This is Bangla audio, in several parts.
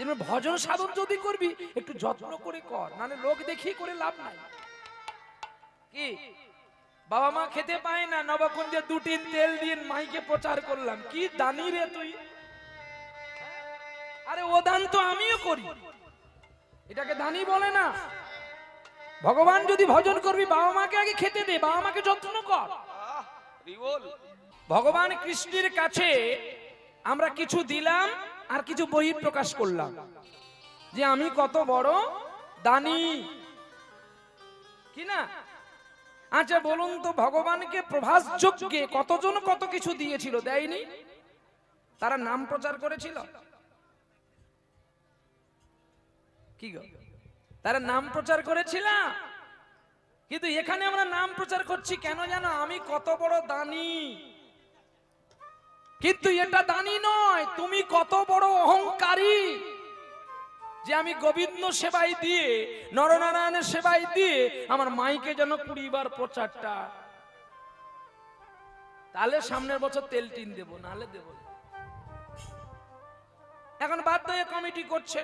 যেন ভজন সাধন যদি করবি একটু যত্ন করে কর নাহলে লোক দেখিয়ে করে লাভ নাই। কি? বাবা মা খেতে পায় না নবকুঞ্জে দুটিন তেল দিয়ে মাইকে প্রচার করলাম। কি দানি রে তুই? আরে ও দান তো আমিও করি। এটাকে দানি বলে না। ভগবান যদি ভজন করবি বাবা মাকে আগে খেতে দে বাবা মাকে যত্ন কর। ভগবান কৃষ্ণের কাছে আমরা কিছু দিলাম আর কিছু বহি প্রকাশ করলাম। যে আমি কত বড় দানি। কি না? আচ্ছা বলুন তো, ভগবানকে প্রভাস যজ্ঞে কতজন কত কিছু দিয়েছিল, দেয়নি? তারা নাম প্রচার করেছিল? কি গো? তারা নাম প্রচার করেছিল? কিন্তু এখানে আমরা নাম প্রচার করছি কেন জানো? আমি কত বড় দানি। কিন্তু এটা দানি নয়, তুমি কত বড় অহংকারী যে আমি গোবিন্দ সেবাই দিয়ে নরনারায়ণের সেবাই দিয়ে আমার মাইকে যেন কুড়িবার প্রচারটা। তাহলে সামনের বছর তেল টিন দেবো, নাহলে দেব এখন বাধ্য হয়ে কমিটি করছে,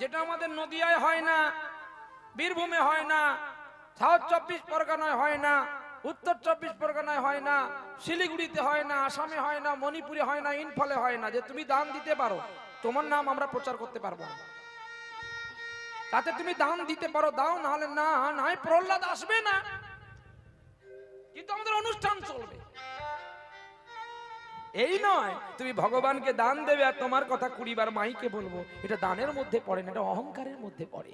যেটা আমাদের নদিয়ায় হয় না, বীরভূমে হয় না, সাউথ চব্বিশ পরগনায় হয় না উত্তর চব্বিশ পরগনায় হয় না, শিলিগুড়িতে হয় না, আসামে হয় না, মণিপুরে হয় না ইনফলে হয় না, যে তুমি দান দিতে পারো, তোমার নাম আমরা প্রচার করতে পারব না। তাতে তুমি দান দিতে পারো, দাও, নাহলে না, নাই, প্রহ্লাদ আসবে না। কিন্তু আমাদের অনুষ্ঠান চলবে। এই নয়, তুমি ভগবানকে দান দেবে আর তোমার কথা কুড়িবার মাইকে বলব, এটা দানের মধ্যে পড়ে না, এটা অহংকারের মধ্যে পড়ে।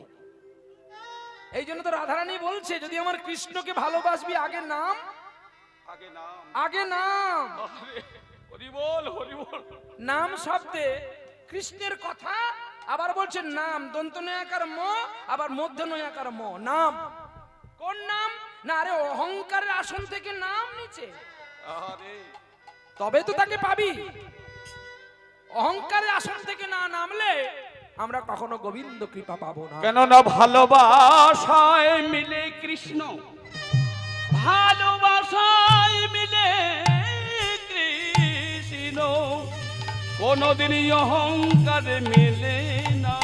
এই জন্য তো রাধারানী বলছে যদি আমার কৃষ্ণকে ভালোবাসবি আগে নাম। আগে নাম। আগে নাম। আরে, হরিবল হরিবল নাম শব্দে কৃষ্ণের কথা আবার বলছে নাম। দন্ত নয়াকার ম আবার মধ্য নয়াকার ম। নাম। কোন নাম? না আরে অহংকারের আসন থেকে নাম নিচে। তবে তো তাকে পাবি। অহংকারের আসন থেকে না নামলে আমরা কখনো গোবিন্দ কৃপা পাবো না। কেননা ভালোবাসায় মিলে কৃষ্ণ। ভালোবাসায় মিলে কৃষ্ণ। কোনদিনই অহংকারে মিলে না।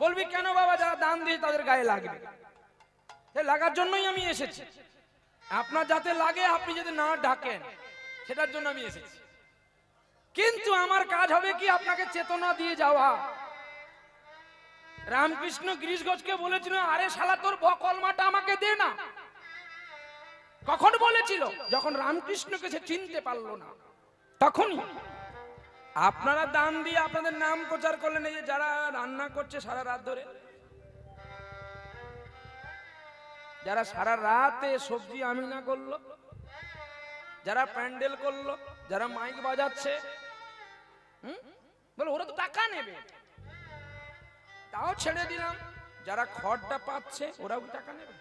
বলবি কেন বাবা যারা দান দিয়ে তাদের গায়ে লাগবে? সে লাগার জন্যই আমি এসেছি। আপনার যাতে লাগে আপনি যদি না ডাকেন সেটার জন্য আমি এসেছি। কিন্তু আমার কাজ হবে কি? আপনাকে চেতনা দিয়ে যাওয়া। রামকৃষ্ণ গিরিশ ঘোষকে বলেছিল, আরে শালা, তোর বকলমাটা আমাকে দে না। কখন বলেছিল? যখন রামকৃষ্ণকে সে চিনতে পারল না। তখনই আপনারা দান দিয়ে আপনাদের নাম প্রচার করলেন, এই যারা রান্না করছে সারা রাত ধরে। যারা সারা রাতে সবজি আমিনা করল, যারা প্যান্ডেল করল, যারা মাইক বাজাচ্ছে? বলে ওরা তো টাকা নেবে। তাও ছেড়ে দিলাম। যারা খড়টা পাচ্ছে ওরাও কি টাকা নেবে?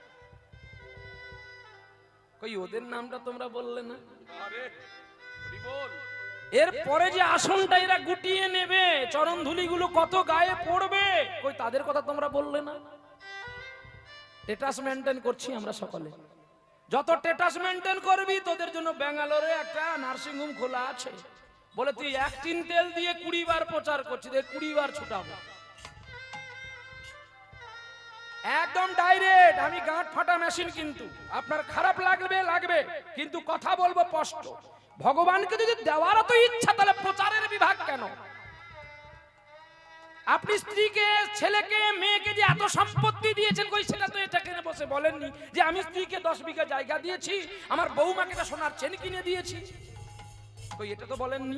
কই ওদের নামটা তোমরা বললে না? হরিবল এরপরে যে আসনটা এরা গুটিয়ে নেবে চরণ ধুলিগুলো কত গায়ে পড়বে কই তাদের কথা তোমরা বললে না? টেটাস মেনটেন করছি আমরা সকলে। যত টেটাস মেনটেন করবি তোদের জন্য ব্যাঙ্গালোরে একটা নার্সিং হোম খোলা আছে। বলে, তুই এক টিন তেল দিয়ে কুড়ি বার প্রচার করছিস কুড়ি বার ছুটাবো। একদম ডাইরেক্ট, আমি গাঁট ফাটা মেশিন কিন্তু, আপনার খারাপ লাগবে লাগবে, কিন্তু কথা বলব স্পষ্ট। ভগবানকে যদি দেওয়ার তো ইচ্ছা, তাহলে প্রচারের বিভাগ কেন? আপনি স্ত্রীকে, ছেলেকে, মেয়েকে যে এত সম্পত্তি দিয়েছেন, কই সেটা তো এটা কিনে বসে বলেননি? যে আমি স্ত্রীকে দশ বিঘা জায়গা দিয়েছি, আমার বৌমাকে সোনার চেন কিনে দিয়েছি। কই এটা তো বলেননি?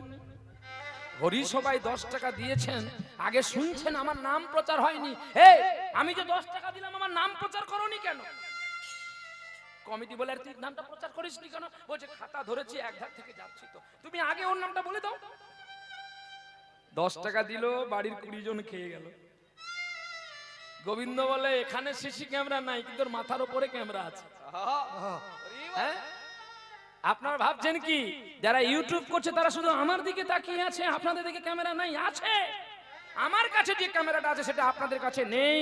হরি সবাই দশ টাকা দিয়েছেন। আগে শুনছেন আমার নাম প্রচার হয়নি। এই আমি যে দশ টাকা দিলাম আমার নাম প্রচার করনি কেন? কমিটি বলে আর তুই নামটা প্রচার করিস নি কেন? বলছে খাতা ধরেছি এক ধার থেকে যাচ্ছি তো। তুমি আগে ওর নামটা বলে দাও। দশ টাকা দিল বাড়ির কুড়ি জন খেয়ে গেল। গোবিন্দ বলে এখানে সিসি ক্যামেরা নাই কিন্তু মাথার উপরে ক্যামেরা আছে। হ্যাঁ? আপনারা ভাবছেন কি, যারা ইউটিউব করছে তারা শুধু আমার দিকে তাকিয়ে আছে, আপনাদের দিকে ক্যামেরা নাই, আছে। আমার কাছে যে ক্যামেরাটা আছে সেটা আপনাদের কাছে নেই।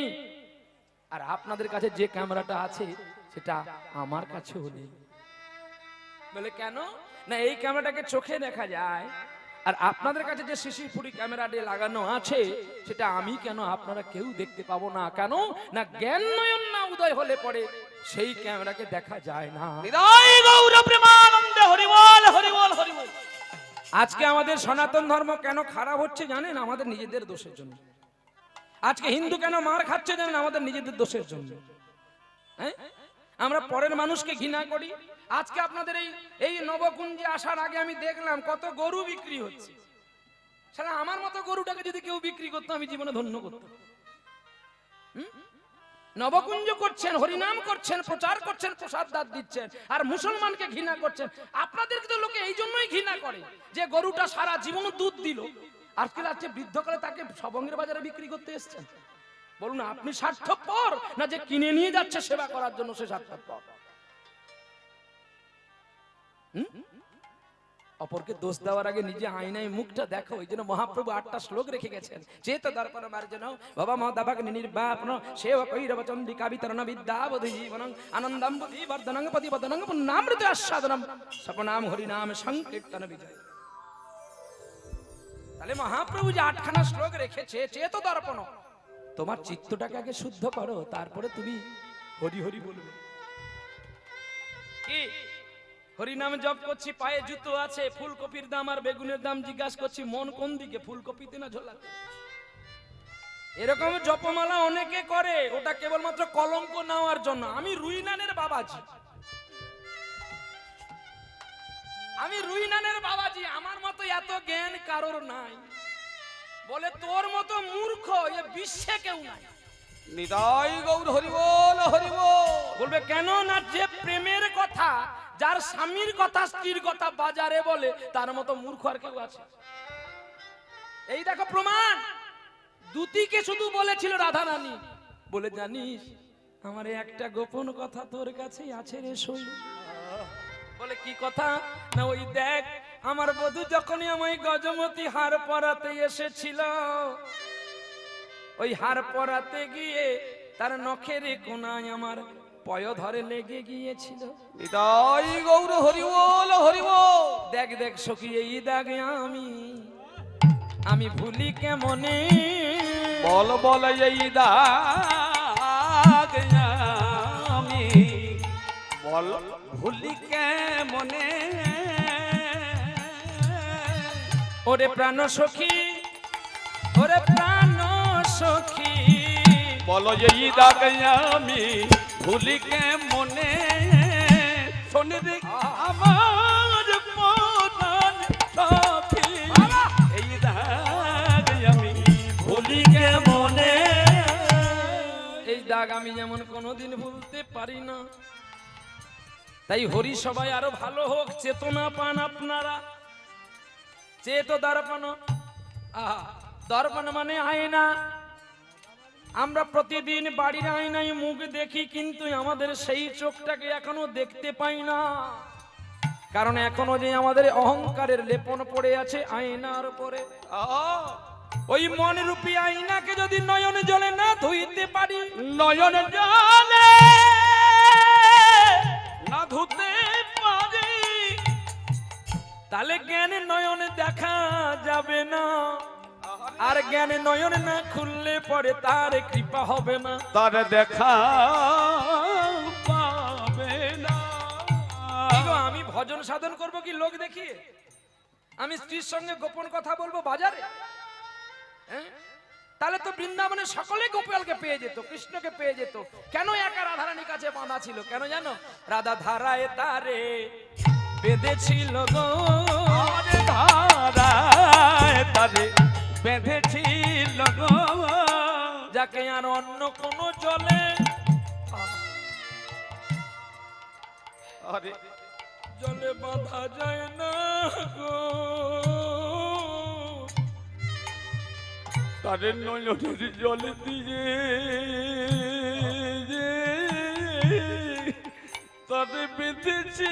আর আপনাদের কাছে যে ক্যামেরাটা আছে সেটা আমার কাছেও নেই। বলে, কেন? না, এই ক্যামেরাটাকে চোখে দেখা যায়। আর আপনাদের কাছে যে শিশিরপুরি ক্যামেরা দিয়ে লাগানো আছে, সেটা আমি কেন আপনারা কেউ দেখতে পাবো না? কেন? না জ্ঞান নয়ন না উদয় হলে পরে সেই ক্যামেরাকে দেখা যায় না। আজকে আমাদের সনাতন ধর্ম কেন খারাপ হচ্ছে জানেন? আমাদের নিজেদের দোষের জন্য। আজকে হিন্দু কেন মার খাচ্ছে জানেন? আমাদের নিজেদের দোষের জন্য। হ্যাঁ? আমরা পরের মানুষকে ঘৃণা করি। আজকে আপনাদের এই এই নবকুঞ্জে আসার আগে আমি দেখলাম কত গরু বিক্রি হচ্ছে। সারা আমার মতো গরুটাকে যদি কেউ বিক্রি করতো আমি জীবনে ধন্য করতাম। হুম? নবকুঞ্জ করছেন, হরিনাম করছেন, প্রচার করছেন, প্রসাদ দান দিচ্ছেন, আর মুসলমানকে ঘৃণা করছেন। আপনাদেরকে তো লোকে এই জন্যই ঘৃণা করে যে গরুটা সারা জীবন দুধ দিল। আজকে রাত্রে বৃদ্ধকালে তাকে সবঙ্গের বাজারে বিক্রি করতে এসছেন। বলুন, আপনি স্বার্থপর না যে কিনে নিয়ে যাচ্ছে সেবা করার জন্য সে স্বার্থপর? হুম? অপরকে দোষ দেওয়ার আগে নিজে আয়নায় মুখটা দেখো, ওই জন্য মহাপ্রভু আটটা শ্লোক রেখে গেছেন। চেত দর্পণ মার্জন বাবা মহাদাভাগ নির্বাপন সেব কৈরব চন্ডিকা বিতরণ বিদ্যা বোধি জীবনং, আনন্দম বুদ্ধি বর্ধনং পতি বদনং পুণ্যামৃত আস্বাদনম। সপনাম হরিনাম সংকীর্তন বিজয়। তাহলে মহাপ্রভু যে আটখানা শ্লোক রেখেছে, চেত দর্পণ, তোমার চিত্তটাকে আগে শুদ্ধ করো, তারপরে তুমি হরি হরি বলবে। হরিনাম জপ করছি পায়ে জুতো আছে ফুলকপির দাম আর বেগুনের দাম জিজ্ঞাসা করছি মন কোন দিকে? ফুলকপিতে না ঝোলাতে এরকম জপমালা অনেকে করে ওটা কেবলমাত্র কলঙ্ক নেওয়ার জন্য। আমি রুইনানের বাবাজি। আমি রুইনানের বাবাজি আমার মতো এত জ্ঞান কারোর নাই। বলে তোর মতো মূর্খ এ বিশ্বে কেউ নাই। হৃদয় গৌর হরিবল হরিবল বলবে কেন না যে প্রেমের কথা যার স্বামীর কথা, স্ত্রীর কথা বাজারে বলে, তার মতো মূর্খ আর কেউ আছে? এই দেখো প্রমাণ। দুতিকে শুধু বলেছিল রাধা রানী বলে, জানিস, আমার একটা গোপন কথা তোর কাছেই আছে রে সই। বলে, কি কথা? না, ওই দেখ, আমার বধূ যখনই আমায় গজমতি হার পরাতে এসেছিল, ওই হার পরাতে গিয়ে তার নখের কোনায় আমার পয় ধরে লেগে গিয়েছিল। হৃদয় গৌর হরিবল হরিবল। দেখ দেখ সখী এই দাগ আমি। আমি ভুলি কেমনে? বল বল এই দাগ আমি। বল ভুলি মনে ওরে প্রাণ সখী ওরে প্রাণ সখী। বল এই দাগ আমি। ভুলি মনে শোনে আমার প্রধান এই দাগ আমি ভুলি মনে এই দাগ আমি যেমন কোনোদিন ভুলতে পারি না। তাই হরি সবাই আরও ভালো হোক, চেতনা পান আপনারা। চেত দর্পণ দর্পণ মানে আয়না। আমরা প্রতিদিন বাড়ির আয়নায় মুখ দেখি কিন্তু আমাদের সেই চোখটাকে এখনও দেখতে পাই না। কারণ এখনও যে আমাদের অহংকারের লেপন পড়ে আছে আয়নার উপরে। আহ ওই মন রূপী আয়নাকে যদি নয়ন জলে না ধুইতে পারি নয়ন জলে না ধুতে পারি তাহলে জ্ঞান নয়নে দেখা যাবে না। জ্ঞান নয়ন না খুললে পরে তার কৃপা হবে না। তার দেখা পাবে না। আমি ভজন সাধন করব কি লোক দেখিয়ে? আমি স্ত্রীর সঙ্গে গোপন কথা বলব বাজারে? হ্যাঁ? তাহলে তো বৃন্দাবনে সকলে গোপালকে পেয়ে যেত কৃষ্ণকে পেয়ে যেত। কেন একা রাধারানীর কাছে বাঁধা ছিল? কেন জানো? রাধা ধারায় তারে বেঁধেছিল গো। ধারায় তারে বেঁধেছিল যাকে আর অন্য কোনো জলে আরে। জলে বাঁধা যায় না গো। তাদের নয়নের জল দিয়ে তাদের বেঁধেছি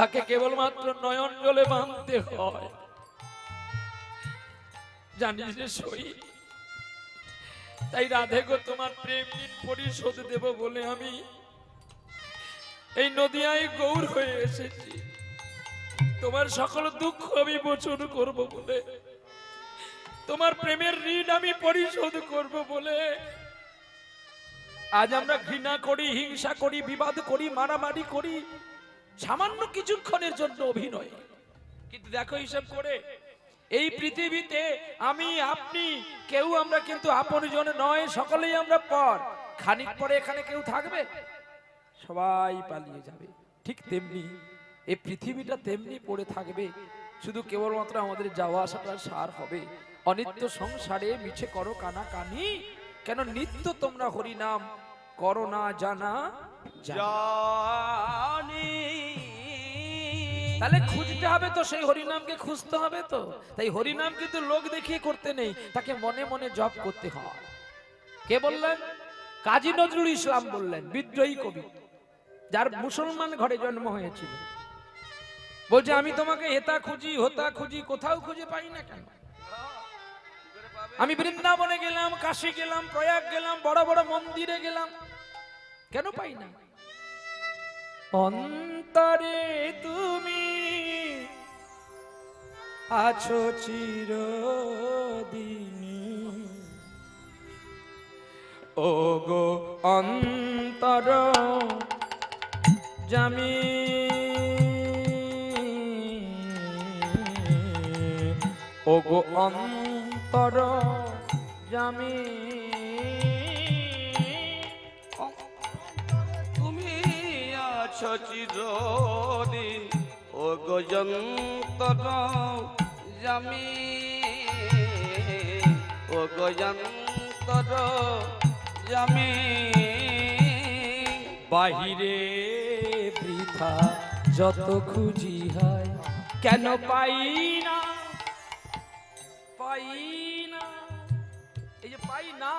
তাকে কেবলমাত্র নয়ন জলে বাঁধতে হয়। জানিস রে সই? তাই রাধে গো, তোমার প্রেম ঋণ পরিশোধ দেব বলে আমি এই নদিয়ায় গৌর হয়ে এসেছি। তোমার সকল দুঃখ আমি মোচন করব বলে, তোমার প্রেমের ঋণ আমি পরিশোধ করব বলে, আজ আমরা ঘৃণা করি, হিংসা করি, বিবাদ করি, মারামারি করি সামান্য কিছুক্ষণের জন্য অভিনয়। কিন্তু দেখো হিসাব করে, এই পৃথিবীতে আমি, আপনি, কেউ আমরা কিন্তু আপন জনে নয়, সকলেই আমরা পর। খানিক পরে এখানে কেউ থাকবে? সবাই পালিয়ে যাবে। ঠিক তেমনি, এই পৃথিবীটা তেমনি পড়ে থাকবে। শুধু কেবলমাত্র আমাদের যাওয়া আসাটা সার হবে। অনিত্য সংসারে মিছে করো কানা কানি কেন নিত্য তোমরা হরি নাম করো না জানা? জানা। তাহলে খুঁজতে হবে তো সেই হরিনামকে খুঁজতে হবে তো। তাই হরিনাম কিন্তু লোক দেখিয়ে করতে নেই তাকে মনে মনে জপ করতে হয়। কে বললেন? কাজী নজরুল ইসলাম বললেন বিদ্রোহী কবি যার মুসলমান ঘরে জন্ম হয়েছিল। বলছে আমি তোমাকে হেতা খুঁজি হোতা খুঁজি কোথাও খুঁজে পাই না কেন? আমি বৃন্দাবনে গেলাম কাশী গেলাম প্রয়াগ গেলাম বড় বড় মন্দিরে গেলাম। কেন পাই না? অন্তরে তুমি আছো চিরদিনী ও গো অন্তর জামি ও গো অন্তর জামি আছো চিরদিন ও গজন্তর জামি। ও গজন্তর জামি। বাহিরে বৃথা যত খুঁজি হয়, কেন পাই না? পাই না। এই যে পাই না,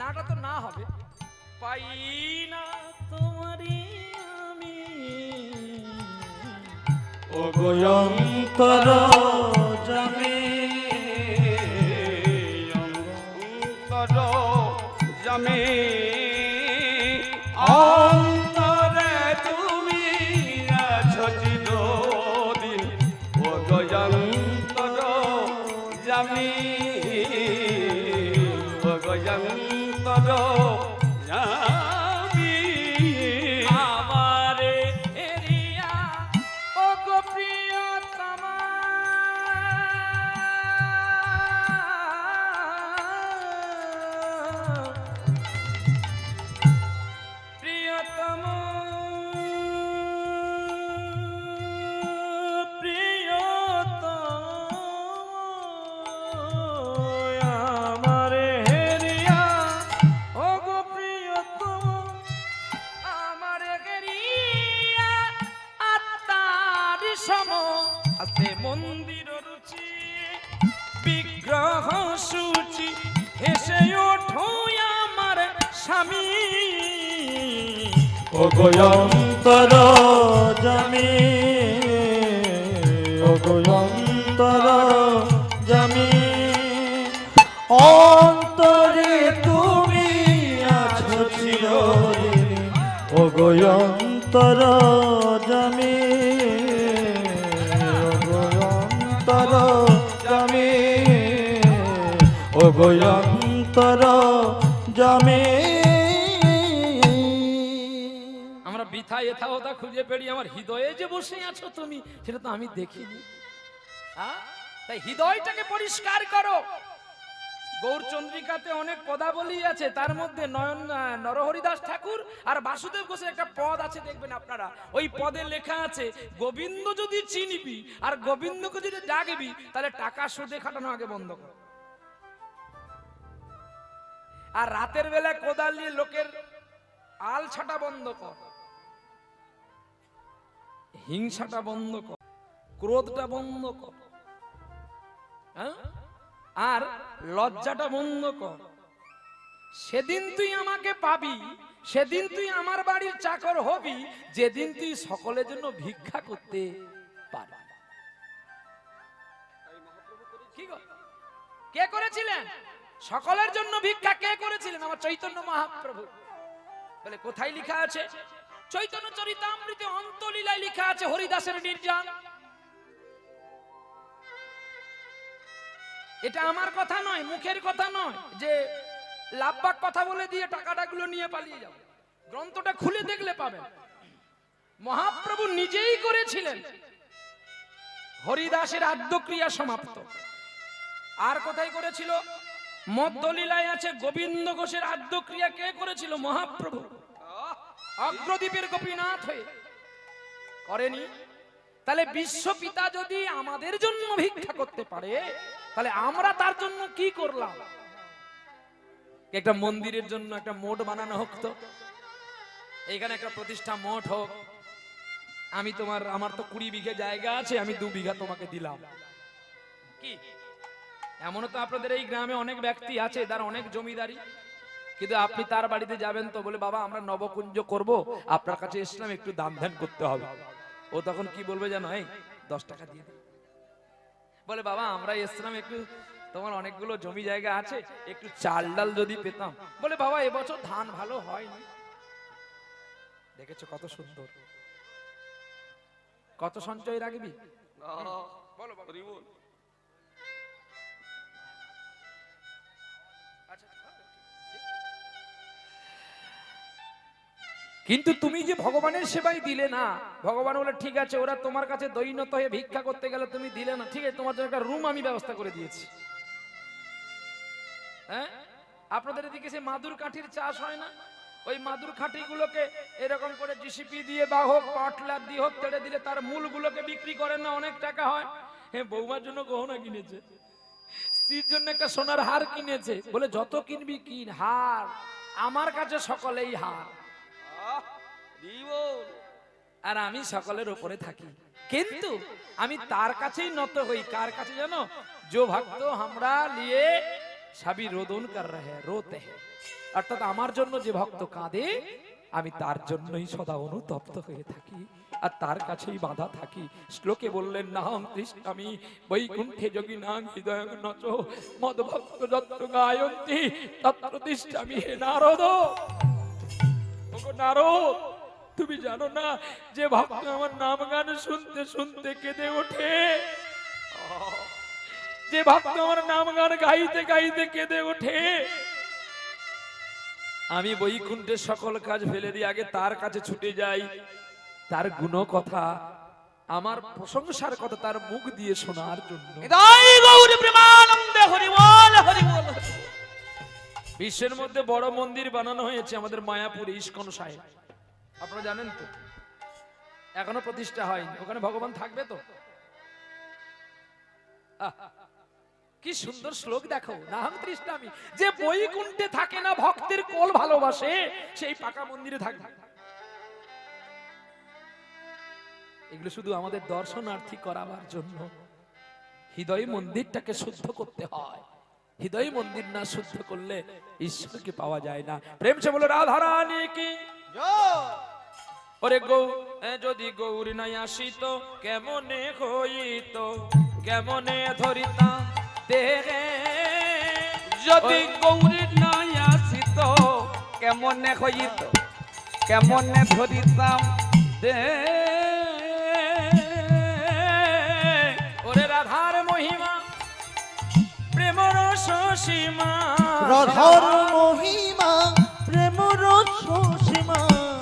নাটা তো না হবে। পাই না তোমারই ও গোয়ন্তর জামি। ও গোয়ন্তর জামি। অন্তরে তুমি আছো চিরদিন ও গোয়ন্তর জামি। ও গোয়ন্তর জামি। ও গোয়ন্তর জামি। বৃথা এথা ওথা খুঁজে পেড়ি আমার হৃদয়ে যে বসে আছো তুমি, সেটা তো আমি দেখিনি। হ্যাঁ? তাই হৃদয়টাকে পরিষ্কার করো। গৌরচন্দ্রিকাতে অনেক পদাবলী আছে তার মধ্যে নয়ন নরহরিদাস ঠাকুর আর বাসুদেব ঘোষের একটা পদ আছে, দেখবেন আপনারা। ওই পদে লেখা আছে, গোবিন্দ যদি চিনিবি আর গোবিন্দকে যদি ডাকবি, তাহলে টাকা সুদে খাটানো আগে বন্ধ কর। আর রাতের বেলা কোদাল নিয়ে লোকের আল ছাটা বন্ধ কর। হিংসাটা বন্ধ কর, ক্রোধটা বন্ধ কর হ্যাঁ? আর লজ্জাটা বন্ধ কর। সেদিন তুই আমাকে পাবি, সেদিন তুই আমার বাড়ির চাকর হবি, যেদিন তুই সকলের জন্য ভিক্ষা করতে পারবি। কে করেছিলেন? সকলের জন্য ভিক্ষা কে করেছিলেন? আমার চৈতন্য মহাপ্রভু। বলে, কোথায় লেখা আছে? চৈতন্য চরিতামৃতে অন্তলীলায় লেখা আছে হরিদাসের নির্যান। এটা আমার কথা নয়, মুখের কথা নয়, যে লাভবাক কথা বলে দিয়ে টাকাটাগুলো নিয়ে পালিয়ে যাবে গ্রন্থটা খুলে দেখলে পাবেন। মহাপ্রভু নিজেই করেছিলেন। হরিদাসের আদ্যক্রিয়া সমাপ্ত। আর কোথায় করেছিল? মধ্যলীলায় আছে গোবিন্দ ঘোষের আদ্যক্রিয়া। কে করেছিল? মহাপ্রভু। অগ্রদ্বীপের গোপীনাথ হয়ে। করেনি? তাহলে বিশ্বপিতা যদি আমাদের জন্য ভিক্ষা করতে পারে, তাহলে আমরা তার জন্য কি করলাম? একটা মন্দিরের জন্য একটা মোট বানানো হোক তো। এখানে একটা প্রতিষ্ঠা মঠ হোক। আমি তোমার, আমার তো কুড়ি বিঘে জায়গা আছে, আমি দু বিঘা তোমাকে দিলাম। কি? এমনও তো আপনাদের এই গ্রামে অনেক ব্যক্তি আছে, তার অনেক জমিদারি। কিন্তু আপনি তার বাড়িতে যাবেন তো বলে বাবা আমরা নবকুঞ্জ করব। আপনার কাছে এসলাম একটু দান ধ্যান করতে হবে। ও তখন কি বলবে জানো? এই দশ টাকা দিয়ে বলে বাবা আমরা এসলাম একটু তোমার অনেকগুলো জমি জায়গা আছে একটু চাল ডাল যদি পেতাম। বলে বাবা এবছর ধান ভালো হয়নি। দেখেছ কত সুন্দর? কত সঞ্চয় রাখবি? বলো কিন্তু তুমি যে ভগবানের সেবাই দিলে না, ভগবান বলে, ঠিক আছে, ওরা তোমার কাছে দৈনত হয়ে ভিক্ষা করতে গেলে তুমি দিলে না। ঠিক আছে, তোমার জন্য একটা রুম আমি ব্যবস্থা করে দিয়েছি। হ্যাঁ? আপনাদের এদিকে সে মাদুর কাঠির চাষ হয় না? ওই মাদুর কাঠিগুলোকে এরকম করে জিসিপি দিয়ে বা হোক, পাটলার দিয়ে হোক, তেড়ে দিলে তার মূলগুলোকে বিক্রি করেন না, অনেক টাকা হয়। হ্যাঁ বৌমার জন্য গহনা কিনেছে, স্ত্রীর জন্য একটা সোনার হার কিনেছে, বলে, যত কিনবি কিন, হার, আমার কাছে সকলেই হার। আর আমি সকলের উপরে থাকি। কিন্তু আমি তার কাছেই নত হই। কার কাছে জানো? जो ভক্ত আমরা লিয়ে সবই রোদন কর রহে রোতে অর্থাৎ আমার জন্য যে ভক্ত কাঁদে আমি তার জন্যই সদা অনুতপ্ত হয়ে থাকি আর তার কাছেই বাধা থাকি। শ্লোকে বললেন নাম কৃষ্ণামি বৈকুণ্ঠে যোগী নাম হৃদয় নচ। মদ ভক্ত যত্র গায়ন্তী তত্র তিষ্ঠামি হে নারদ। নারদ তুমি জানো না যে ভক্ত আমার নাম গান শুনতে শুনতে কেঁদে ওঠে। যে ভক্ত আমার নাম গান গাইতে গাইতে কেঁদে ওঠে। আমি বৈকুণ্ঠের সকল কাজ ফেলে দিয়ে আগে তার কাছে ছুটে যাই। তার গুণ কথা আমার প্রশংসার কথা তার মুখ দিয়ে শোনার জন্য। বিশ্বের মধ্যে বড় মন্দির বানানো হয়েছে আমাদের মায়াপুর ইস্কন সাহেব। আপনারা জানেন তো? এখনও প্রতিষ্ঠা হয়নি। ওখানে ভগবান থাকবে তো? কি সুন্দর শ্লোক দেখো। নাহং তৃষ্ণামি। যে বৈকুণ্ঠে থাকে না ভক্তের কোল ভালোবাসে, সেই পাকা মন্দিরে থাকবে। এগুলো শুধু আমাদের দর্শনার্থী করাবার জন্য। হৃদয় মন্দিরটাকে শুদ্ধ করতে হয়। হৃদয় মন্দির না শুদ্ধ করলে ঈশ্বরকে পাওয়া যায় না। প্রেম সে বলে রাধারানী কি? ওরে গৌ যদি গৌরী নাই আসিত কেমনে হইত? কেমনে ধরিতা? দেহে যদি গৌরী নাই আসিত কেমনে হইত? কেমনে ধরিতাম? দে রাধার মহিমা প্রেম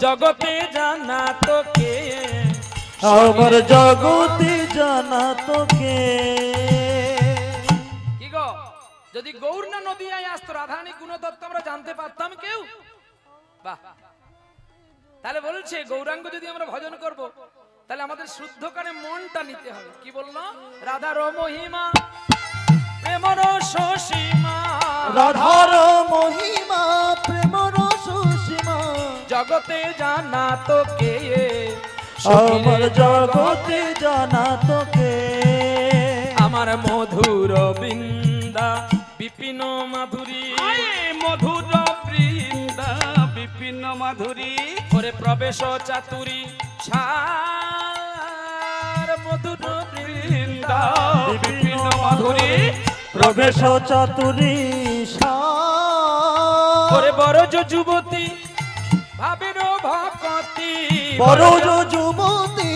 জগতে জানা তো কে আমার জগতে জানা তোকে। কি গো? যদি গৌর না নদিয়ায় আসতো রাধারানী গুণদত্ত আমরা জানতে পারতাম কেউ? বাহ। তাহলে বলছে গৌরাঙ্গ যদি আমরা ভজন করব তাহলে আমাদের শুদ্ধ কানে মনটা নিতে হবে। কি বলল? রাধা মহিমা। প্রেমর সীমা রাধার মহিমা প্রেম সীমা জগতে জানা তো কে? আমার জগতে জানা তোকে আমার মধুর বৃন্দা বিপিন মাধুরী। আয়ে মধুর বৃন্দা বিপিন মাধুরী। করে প্রবেশ চাতুরি সার মধুর বৃন্দা বিপিন মাধুরী। প্রবেশ চাতুরী করে বড় যে যুবতী ভাবের ভকতি। বড় যুবতী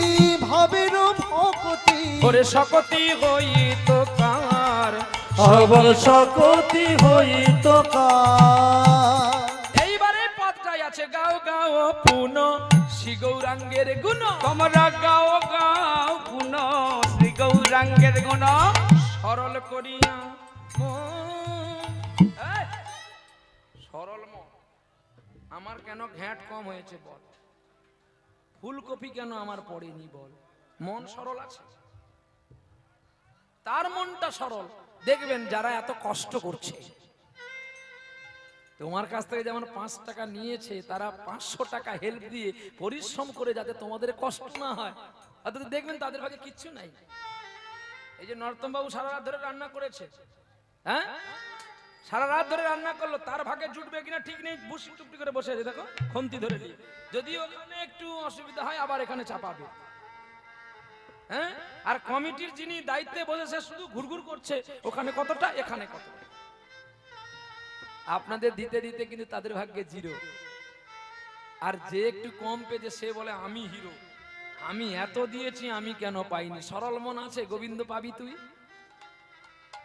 ভাবের ভকতি। ওরে শকতি হইত কার? সবল সকতি হইত কার। এইবারে পদটাই আছে গাও গাও পুন। শ্রী গৌরাঙ্গের গুণ তোমরা গাও গাও গুণ শ্রী গৌরাঙ্গের গুণ সরল করিয়া সরল আমার কেন ঘ্যাট কম হয়েছে বল? ফুলকপি কেন আমার পড়েনি বল? মন সরল আছে। তার মনটা সরল। দেখবেন যারা এত কষ্ট করছে। তোমার কাছ থেকে যেমন পাঁচ টাকা নিয়েছে, তারা পাঁচশো টাকা হেল্প দিয়ে পরিশ্রম করে যাতে তোমাদের কষ্ট না হয়। অথচ দেখবেন তাদের ভাগে কিচ্ছু নাই। এই যে নরতম বাবু সারা রাত ধরে রান্না করেছে হ্যাঁ? সারা রাত ধরে রান্না করল, তার ভাগে জুটবে কিনা ঠিক নেই বুসি টুপটি করে বসে আছে, দেখো, খন্তি ধরে নিয়ে যদি ওখানে একটু অসুবিধা হয়, আবার এখানে চাপাবে। হ্যাঁ? আর কমিটির যিনি দায়িত্বে বসেছে, শুধু ঘুরঘুর করছে, ওখানে কতটা, এখানে কতটা। আপনাদের দিতে দিতে কিন্তু তাদের ভাগ্যে জিরো। আর যে একটু কম পেয়েছে, সে বলে, আমি হিরো। আমি এত দিয়েছি, আমি কেন পাইনি? সরল মন আছে, গোবিন্দ পাবি তুই?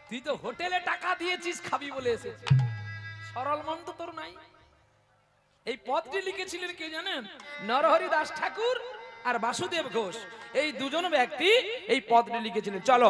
তুই তো হোটেলে টাকা দিয়েছিস খাবি বলে এসেছে। সরল মন তো তোর নাই। এই পদটি লিখেছিলেন কে জানেন? নরহরি দাস ঠাকুর আর বাসুদেব ঘোষ। এই দুজন ব্যক্তি এই পদটি লিখেছিলেন। চলো